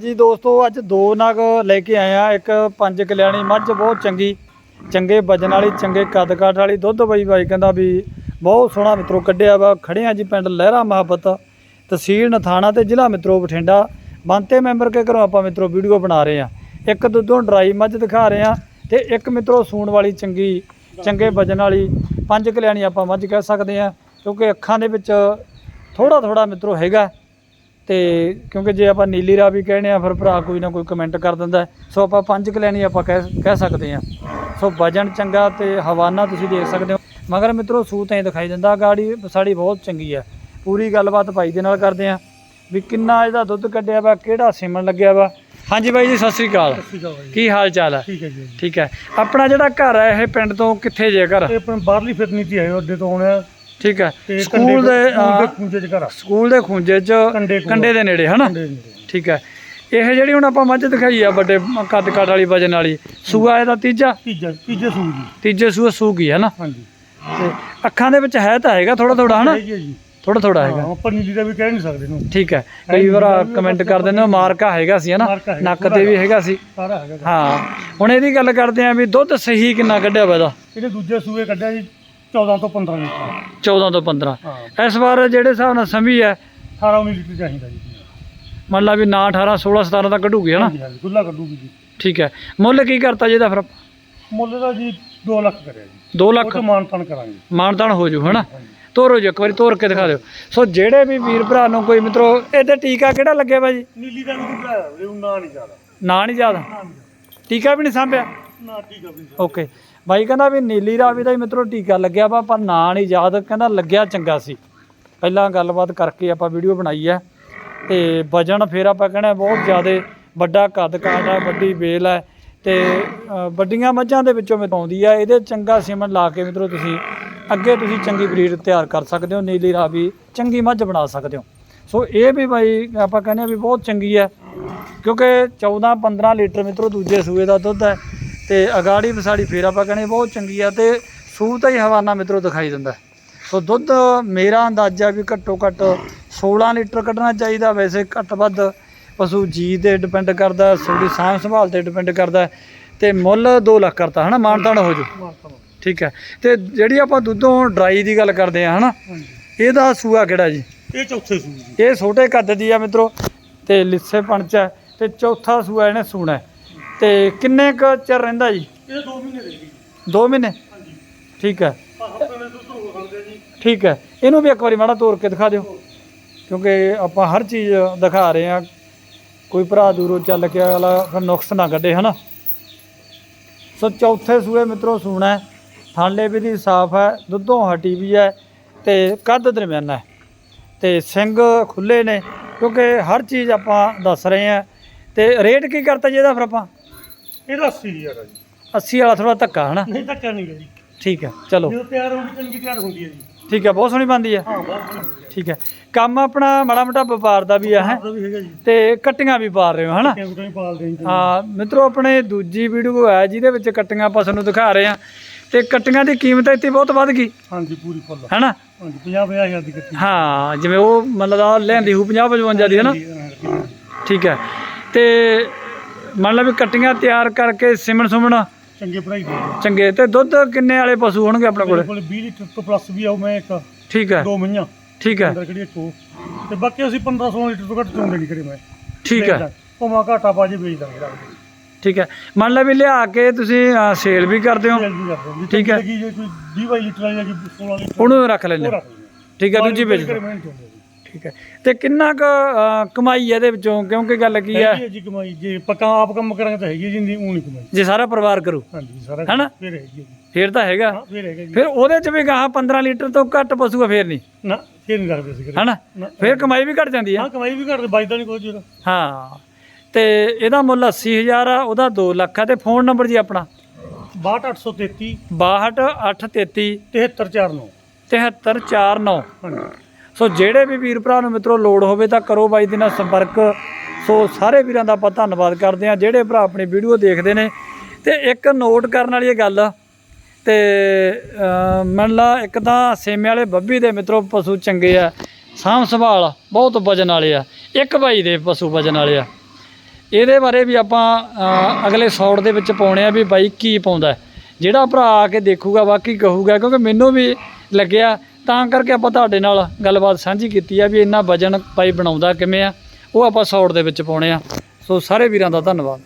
ਜੀ ਦੋਸਤੋ, ਅੱਜ ਦੋ ਨਗ ਲੈ ਕੇ ਆਏ ਆ ਇੱਕ ਪੰਜ ਕਲਿਆਣੀ ਮੱਝ, ਬਹੁਤ ਚੰਗੀ, ਚੰਗੇ ਵਜਨ ਵਾਲੀ, ਚੰਗੇ ਕੱਦ ਕਾਠ ਵਾਲੀ। ਦੁੱਧ ਬਈ ਬਾਈ ਕਹਿੰਦਾ ਵੀ ਬਹੁਤ ਸੋਹਣਾ ਮਿੱਤਰੋ ਕੱਢਿਆ ਵਾ। ਖੜੇ ਆ ਜੀ ਪਿੰਡ ਲਹਿਰਾ ਮੁਹੱਬਤ ਤਹਿਸੀਲ ਨਥਾਣਾ ਤੇ ਜ਼ਿਲ੍ਹਾ ਮਿੱਤਰੋ ਬਠਿੰਡਾ। ਬੰਤੇ ਮੈਂਬਰ ਕੇ ਘਰੋਂ ਆਪਾਂ ਮਿੱਤਰੋ ਵੀਡੀਓ ਬਣਾ ਰਹੇ ਆ ਇੱਕ ਦੁੱਧੋਂ ਡਰਾਈ ਮੱਝ ਦਿਖਾ ਰਹੇ ਆ ਤੇ ਇੱਕ ਮਿੱਤਰੋ ਸੂਣ ਵਾਲੀ ਚੰਗੀ, ਚੰਗੇ ਵਜਨ ਵਾਲੀ ਪੰਜ ਕਲਿਆਣੀ ਆਪਾਂ ਮੱਝ ਕਹਿ ਸਕਦੇ ਆ ਕਿਉਂਕਿ ਅੱਖਾਂ ਦੇ ਵਿੱਚ ਥੋੜਾ ਥੋੜਾ ਮਿੱਤਰੋ ਹੈਗਾ। ਤੇ ਕਿਉਂਕਿ ਜੇ ਆਪਾਂ ਨੀਲੀ ਰਾਵੀ ਕਹਿੰਦੇ ਆ ਫਿਰ ਭਰਾ ਕੋਈ ਨਾ ਕੋਈ ਕਮੈਂਟ ਕਰ ਦਿੰਦਾ। ਸੋ ਆਪਾਂ ਪੰਜ ਕਲਿਆਣੀ ਆਪਾਂ ਕਹਿ ਕਹਿ ਸਕਦੇ ਆ ਸੋ ਵਜਨ ਚੰਗਾ ਤੇ ਹਵਾਨਾ ਤੁਸੀਂ ਦੇਖ ਸਕਦੇ ਹੋ। ਮਗਰ ਮਿੱਤਰੋ ਸੂਤ ਐ ਦਿਖਾਈ ਦਿੰਦਾ ਗਾੜੀ ਸਾਡੀ ਬਹੁਤ ਚੰਗੀ ਆ ਪੂਰੀ ਗੱਲਬਾਤ ਭਾਈ ਦੇ ਨਾਲ ਕਰਦੇ ਆ ਵੀ ਕਿੰਨਾ ਇਹਦਾ ਦੁੱਧ ਕੱਢਿਆ ਵਾ ਕਿਹੜਾ ਸਿਮਣ ਲੱਗਿਆ ਵਾ। ਹਾਂਜੀ ਬਾਈ ਜੀ ਸਤਿ ਸ੍ਰੀ ਅਕਾਲ। ਕੀ ਹਾਲ ਚਾਲ ਹੈ? ਠੀਕ ਹੈ ਜੀ। ਠੀਕ ਹੈ। ਆਪਣਾ ਜਿਹੜਾ ਘਰ ਹੈ ਇਹ ਪਿੰਡ ਤੋਂ ਕਿੱਥੇ ਜੇ ਘਰ? ਇਹ ਆਪਣੇ ਬਾਹਰਲੀ ਫਿਰਨੀ ਤੇ ਆਏ ਅੱਡੇ ਤੋਂ ਆਉਣਾ ਠੀਕ ਹੈ। ਸਕੂਲ ਦੇ ਖੂੰਜੇ ਚ ਘਰ। ਸਕੂਲ ਦੇ ਖੁੰਝੇ 'ਚ ਕੰਡੇ ਦੇ ਨੇੜੇ ਹਨਾ। ਠੀਕ ਹੈ। ਇਹ ਜਿਹੜੀ ਹੁਣ ਆਪਾਂ ਮੱਝ ਦਿਖਾਈ ਆ ਵੱਡੇ ਕੱਦ ਕਾਠ ਵਾਲੀ ਵਜਨ ਵਾਲੀ ਸੂਆ ਇਹਦਾ ਤੀਜਾ? ਤੀਜਾ ਤੀਜੇ ਸੂ ਜੀ ਤੀਜੇ ਸੂਆ ਸੂ ਗਈ ਹੈ ਨਾ ਹਾਂਜੀ। ਤੇ ਅੱਖਾਂ ਦੇ ਵਿੱਚ ਹੈ ਤਾਂ ਹੈਗਾ ਥੋੜਾ ਥੋੜਾ ਹਨਾ? ਥੋੜਾ ਥੋੜਾ ਹੈਗਾ। ਆਪਾਂ ਨੀਲੀ ਦਾ ਵੀ ਕਹਿ ਨਹੀਂ ਸਕਦੇ ਨੂੰ ਠੀਕ ਹੈ। ਕਈ ਵਾਰ ਕਮੈਂਟ ਕਰ ਦਿੰਦੇ ਮਾਰਕਾ ਹੈਗਾ ਸੀ ਹਨਾ? ਨੱਕ ਤੇ ਵੀ ਹੈਗਾ। ਸੀ। ਹਾਂ। ਹੁਣ ਇਹਦੀ ਗੱਲ ਕਰਦੇ ਆਂ ਵੀ ਦੁੱਧ ਸਹੀ ਕਿੰਨਾ ਕੱਢਿਆ ਵਾ ਇਹਦਾ? ਇਹਦੇ ਦੂਜੇ ਸੂਏ ਕੱਢਿਆ ਜੀ। 14 ਤੋਂ 15 ਲੀਟਰ 14 ਤੋਂ 15 ਹਾਂ। ਇਸ ਵਾਰ ਜਿਹੜੇ ਹਿਸਾਬ ਨਾਲ ਸੰਭੀ ਹੈ 18 19 ਲੀਟਰ ਚਾਹੀਦਾ ਜੀ। ਮੰਨ ਲਾ ਵੀ ਨਾ 18 16 17 ਤੱਕ ਕੱਢੂਗੀ ਹਨਾ? ਹਾਂਜੀ ਹਾਂਜੀ ਗੁੱਲਾ ਕੱਢੂਗੀ ਜੀ। ਠੀਕ ਹੈ। ਮੁੱਲ ਕੀ ਕਰਤਾ ਜੀ ਇਹਦਾ ਫਿਰ? ਮੁੱਲ ਦਾ ਜੀ 2 ਲੱਖ ਕਰਿਆ ਜੀ। 2 ਉਹ ਲੱਖ? ਤੋਂ ਮਾਨਤਾਨ ਕਰਾਂਗੇ। ਮਾਨਤਾਨ ਹੋ ਜੂ ਹਨਾ? ਹਾਂਜੀ ਤੋਰੋ ਜੀ ਇੱਕ ਵਾਰੀ ਤੋਰ ਕੇ ਦਿਖਾ ਦਿਓ। ਸੋ ਜਿਹੜੇ ਵੀ ਵੀਰ ਭਰਾ ਨੂੰ ਕੋਈ ਮਿੱਤਰੋ ਇਹਦੇ ਟੀਕਾ ਕਿਹੜਾ ਲੱਗਿਆ ਵਾ ਜੀ? ਨੀਲੀ ਦਾ ਵੀ ਗੁੱਲਾ ਹੈ ਉਹ ਨਾ ਨਹੀਂ ਜ਼ਿਆਦਾ ਨਾਂ ਨਹੀਂ ਨਹੀਂ ਟੀਕਾ ਵੀ ਨਹੀਂ ਸਾਂਭਿਆ? ਨਾ ਠੀਕ ਆ ਵੀ ਓਕੇ। ਬਾਈ ਕਹਿੰਦਾ ਵੀ ਨੀਲੀ ਰਾਵੀ ਦਾ ਹੀ ਮਿੱਤਰੋ ਟੀਕਾ ਲੱਗਿਆ ਵਾ, ਪਰ ਨਾਂ ਨਹੀਂ ਯਾਦ, ਕਹਿੰਦਾ ਲੱਗਿਆ ਚੰਗਾ ਸੀ। ਪਹਿਲਾਂ ਗੱਲਬਾਤ ਕਰਕੇ ਆਪਾਂ ਵੀਡੀਓ ਬਣਾਈ ਹੈ। ਤੇ ਵਜਨ ਫਿਰ ਆਪਾਂ ਕਹਿੰਦੇ ਬਹੁਤ ਜ਼ਿਆਦਾ ਵੱਡਾ ਕੱਦ ਕਾਠ ਹੈ ਵੱਡੀ ਬੇਲ ਹੈ ਤੇ ਵੱਡੀਆਂ ਮੱਝਾਂ ਦੇ ਵਿੱਚੋਂ ਮਿਤ ਆ, ਇਹਦੇ ਚੰਗਾ ਸਿਮਨ ਲਾ ਕੇ ਮਿੱਤਰੋ ਤੁਸੀਂ ਅੱਗੇ ਤੁਸੀਂ ਚੰਗੀ ਬਰੀਡ ਤਿਆਰ ਕਰ ਸਕਦੇ ਹੋ, ਨੀਲੀ ਰਾਵੀ ਚੰਗੀ ਮੱਝ ਬਣਾ ਸਕਦੇ ਹੋ। ਸੋ ਇਹ ਵੀ ਬਾਈ ਆਪਾਂ ਕਹਿੰਦੇ ਆ ਵੀ ਬਹੁਤ ਚੰਗੀ ਹੈ, ਕਿਉਂਕਿ 14 15 ਲੀਟਰ ਮਿੱਤਰੋ ਦੂਜੇ ਸੂਏ ਦਾ ਦੁੱਧ ਹੈ। ਤੇ ਅਗਾੜੀ ਵਿਸਾੜੀ ਫੇਰ ਆਪਾਂ ਕਹਿੰਦੇ ਬਹੁਤ ਚੰਗੀ ਆ ਤੇ ਸੂਤ ਹੀ ਹਵਾਨਾ ਮਿੱਤਰੋ ਦਿਖਾਈ ਦਿੰਦਾ। ਸੋ ਦੁੱਧ ਮੇਰਾ ਅੰਦਾਜ਼ਾ ਵੀ ਘੱਟੋ ਘੱਟ 16 ਲੀਟਰ ਕੱਢਣਾ ਚਾਹੀਦਾ। ਵੈਸੇ ਘੱਟ ਵੱਧ ਪਸ਼ੂ ਜੀ ਤੇ ਡਿਪੈਂਡ ਕਰਦਾ ਤੁਹਾਡੀ ਸਾਂਭ ਸੰਭਾਲ ਤੇ ਡਿਪੈਂਡ ਕਰਦਾ ਤੇ ਮੁੱਲ 2 ਲੱਖ ਕਰਤਾ ਹਨਾ? ਮਾਨਤਾਨ ਹੋ ਜੂ। ਠੀਕ ਹੈ। ਤੇ ਜਿਹੜੀ ਆਪਾਂ ਦੁੱਧੋਂ ਡਰਾਈ ਦੀ ਗੱਲ ਕਰਦੇ ਆ ਹਨਾ? ਇਹਦਾ ਸੂਆ ਕਿਹੜਾ ਜੀ? ਇਹ ਚੌਥੇ ਸੂ ਜੀ। ਇਹ ਛੋਟੇ ਕੱਦ ਦੀ ਆ ਮਿੱਤਰੋ ਤੇ ਲਿੱਸੇ ਪੰਚ ਹੈ ਤੇ ਚੌਥਾ ਸੂਆ ਇਹਨੇ ਸੂਣਾ। ਤੇ ਕਿੰਨੇ ਕੁ ਚਿਰ ਰਹਿੰਦਾ ਜੀ? ਇਹ 2 ਮਹੀਨੇ ਦੇ ਜੀ। 2 ਮਹੀਨੇ? ਹਾਂਜੀ। ਠੀਕ ਹੈ। ਹਫ਼ਤੇ ਦੇ ਦੁੱਧ ਹੋ ਸਕਦੇ ਜੀ। ਠੀਕ ਹੈ। ਇਹਨੂੰ ਵੀ ਇੱਕ ਵਾਰੀ ਮਾੜਾ ਤੋੜ ਕੇ ਦਿਖਾ ਦਿਓ। ਕਿਉਂਕਿ ਆਪਾਂ ਹਰ ਚੀਜ਼ ਦਿਖਾ ਰਹੇ ਆ ਕੋਈ ਭਰਾ ਦੂਰੋਂ ਚੱਲ ਕੇ ਅਗਲਾ ਫਿਰ ਨੁਕਸ ਨਾ ਕੱਢੇ ਹਨਾ? ਸੋ ਚੌਥੇ ਸੂਏ ਮਿੱਤਰੋ ਸੂਣਾ ਥਾਲੇ ਵੀ ਦੀ ਸਾਫ਼ ਹੈ ਦੁੱਧੋਂ ਹਟੀ ਵੀ ਹੈ ਤੇ ਕੱਦ ਦਰਮਿਆਨਾ ਹੈ। ਤੇ ਸਿੰਘ ਖੁੱਲੇ ਨੇ। ਕਿਉਂਕਿ ਹਰ ਚੀਜ਼ ਆਪਾਂ ਦੱਸ ਰਹੇ ਆ ਤੇ ਰੇਟ ਕੀ ਕਰਤਾ ਜੀ ਇਹਦਾ ਫਿਰ ਆਪਾਂ? ਇਹਦਾ 80 ਹਜ਼ਾਰ ਆ ਜੀ। 80 ਵਾਲਾ ਥੋੜਾ ਧੱਕਾ ਹਨਾ? ਨਹੀਂ ਧੱਕਾ ਨਹੀਂ ਜੀ। ਠੀਕ ਹੈ ਚਲੋ। ਜਦੋਂ ਤਿਆਰ ਹੋਊਗੀ ਚੰਗੀ ਤਿਆਰ ਹੁੰਦੀ ਹੈ ਜੀ। ਠੀਕ ਹੈ ਬਹੁਤ ਸੋਹਣੀ ਬਣਦੀ ਹੈ। ਹਾਂ ਬਹੁਤ ਠੀਕ ਹੈ। ਕੰਮ ਆਪਣਾ ਮਾੜਾ ਮੋਟਾ ਵਪਾਰ ਦਾ ਵੀ ਆ ਹੈ? ਵੀ ਹੈਗਾ ਜੀ। ਤੇ ਕੱਟੀਆਂ ਵੀ ਪਾ ਰਹੇ ਹੋ ਹਨਾ? ਪਾਲਦੇ ਜੀ। ਹਾਂ ਮਿੱਤਰੋ ਆਪਣੇ ਦੂਜੀ ਵੀਡੀਓ ਹੈ ਜਿਹਦੇ ਵਿੱਚ ਕੱਟੀਆਂ ਆਪਾਂ ਤੁਹਾਨੂੰ ਦਿਖਾ ਰਹੇ ਆ ਤੇ ਕੱਟੀਆਂ ਦੀ ਕੀਮਤ ਇੱਥੇ ਬਹੁਤ ਵੱਧ ਗਈ। ਹਾਂਜੀ ਪੂਰੀ ਫੁੱਲ। ਹੈਨਾ? ਹਾਂਜੀ 50 50 ਹਜ਼ਾਰ ਦੀ ਕੱਟੀ ਹਾਂ ਜਿਵੇਂ ਉਹ ਮਤਲਬ ਆ ਲੈਂਦੀ ਹੂ 50 55 ਦੀ ਹੈਨਾ? ਠੀਕ ਹੈ। ਤੇ ਮੰਨ ਲਾ ਵੀ ਕੱਟੀਆਂ ਤਿਆਰ ਕਰਕੇ ਸਿਮਣ ਸੁਮਣ ਚੰਗੇ ਭਰਾਈ ਦੇ। ਚੰਗੇ ਤੇ ਦੁੱਧ ਕਿੰਨੇ ਵਾਲੇ ਪਸ਼ੂ ਹੋਣਗੇ ਆਪਣੇ ਮੇਰੇ ਕੋਲ ਕੋਲ 20 ਲੀਟਰ ਤੋਂ ਪਲੱਸ ਵੀ ਆਉ ਮੈਂ ਇੱਕ ਠੀਕ ਹੈ। ਦੋ ਮਈਆਂ ਠੀਕ ਹੈ। ਅੰਦਰ ਕਿਹੜੀ ਕੋ ਤੇ ਬਾਕੀ ਅਸੀਂ 15 16 ਲੀਟਰ ਤੋਂ ਘੱਟ ਚੋਂਦੇ ਨਹੀਂ ਕਰੇ ਮੈਂ। ਠੀਕ ਹੈ। ਭਾਵੇਂ ਘਾਟਾ ਪਾ ਜੇ ਵੇਚ ਦਾਂਗੇ ਠੀਕ ਹੈ। ਮੰਨ ਲਾ ਵੀ ਲਿਆ ਕੇ ਤੁਸੀਂ ਸੇਲ ਵੀ ਕਰਦੇ ਹੋ। ਠੀਕ ਹੈ। ਜੇ ਕੋਈ 20 22 ਲੀਟਰ ਵਾਲੀ ਜਾਂ 16 ਲੀਟਰ ਉਹਨੂੰ ਰੱਖ ਉਹ ਲੈਂਦੇ ਠੀਕ ਹੈ ਦੂਜੀ ਵੇਚ ਘਰੇ ਠੀਕ ਹੈ। ਤੇ ਕਿੰਨਾ ਕੁ ਕਮਾਈ ਹੈ ਇਹਦੇ ਵਿੱਚੋਂ? ਕਿਉਂਕਿ ਗੱਲ ਕੀ ਹੈ? ਹੈਗੀ ਹੈ ਜੀ ਕਮਾਈ। ਜੇ ਪੱਕਾ ਆਪ ਕੰਮ ਕਰਾਂਗੇ ਤਾਂ ਹੈਗੀ ਹੈ ਜਿੰਦੀ ਉਹ ਨਹੀਂ ਕਮਾਈ। ਜੇ ਸਾਰਾ ਪਰਿਵਾਰ ਕਰੂ। ਹਾਂਜੀ ਸਾਰਾ ਹੈਨਾ? ਫਿਰ ਹੈਗੀ ਹੈ ਜੀ। ਫੇਰ ਤਾਂ ਹੈਗਾ। ਹਾਂ ਫਿਰ ਹੈਗਾ ਜੀ। ਫਿਰ ਉਹਦੇ ਚ ਵੀ ਗਾਹ 15 ਲੀਟਰ ਤੋਂ ਘੱਟ ਪਸ਼ੂ ਆ ਫੇਰ ਨਹੀਂ? ਨਾ ਫਿਰ ਨਹੀਂ ਰੱਖਦੇ ਸੀ ਕਰੇ ਹਨਾ। ਫੇਰ ਕਮਾਈ ਵੀ ਘਟ ਜਾਂਦੀ ਆ। ਹਾਂ ਕਮਾਈ ਵੀ ਘੱਟ ਬਚਦਾ ਨਹੀਂ ਕੋਈ ਜਿਹੜਾ ਹਾਂ। ਤੇ ਇਹਦਾ ਮੁੱਲ 80000 ਆ ਉਹਦਾ 2 ਲੱਖ ਆ ਤੇ ਫੋਨ ਨੰਬਰ ਜੀ ਆਪਣਾ? 62833 62833 7349 7349 ਹਾਂਜੀ। ਸੋ ਜਿਹੜੇ ਵੀ ਵੀਰ ਭਰਾ ਨੂੰ ਮਿੱਤਰੋ ਲੋੜ ਹੋਵੇ ਤਾਂ ਕਰੋ ਬਾਈ ਦੇ ਨਾਲ ਸੰਪਰਕ। ਸੋ ਸਾਰੇ ਵੀਰਾਂ ਦਾ ਆਪਾਂ ਧੰਨਵਾਦ ਕਰਦੇ ਹਾਂ। ਜਿਹੜੇ ਭਰਾ ਆਪਣੀ ਵੀਡੀਓ ਦੇਖਦੇ ਨੇ, ਤੇ ਇੱਕ ਨੋਟ ਕਰਨ ਵਾਲੀ ਗੱਲ ਤੇ ਮੰਨ ਲਾ ਇੱਕ ਤਾਂ ਸੇਮੇ ਵਾਲੇ ਬੱਬੀ ਦੇ ਮਿੱਤਰੋ ਪਸ਼ੂ ਚੰਗੇ ਆ, ਸਾਂਭ ਸੰਭਾਲ ਬਹੁਤ ਵਜਨ ਵਾਲੇ ਆ, ਇੱਕ ਬਾਈ ਦੇ ਪਸ਼ੂ ਵਜਨ ਵਾਲੇ ਆ। ਇਹਦੇ ਬਾਰੇ ਵੀ ਆਪਾਂ ਅਗਲੇ ਸ਼ਾਟ ਦੇ ਵਿੱਚ ਪਾਉਣੇ ਆ ਵੀ ਬਾਈ ਕੀ ਪਾਉਂਦਾ। ਜਿਹੜਾ ਭਰਾ ਆ ਕੇ ਦੇਖੂਗਾ ਵਾਕਈ ਕਹੂਗਾ, ਕਿਉਂਕਿ ਮੈਨੂੰ ਵੀ ਲੱਗਿਆ ਤਾਂ ਕਰਕੇ ਆਪਾਂ ਤੁਹਾਡੇ ਨਾਲ ਗੱਲਬਾਤ ਸਾਂਝੀ ਕੀਤੀ ਆ ਵੀ ਇੰਨਾ ਵਜਨ ਬਾਈ ਬਣਾਉਂਦਾ ਕਿਵੇਂ ਆ, ਉਹ ਆਪਾਂ ਸੌੜ ਦੇ ਵਿੱਚ ਪਾਉਣੇ ਆ। ਸੋ ਸਾਰੇ ਵੀਰਾਂ ਦਾ ਧੰਨਵਾਦ।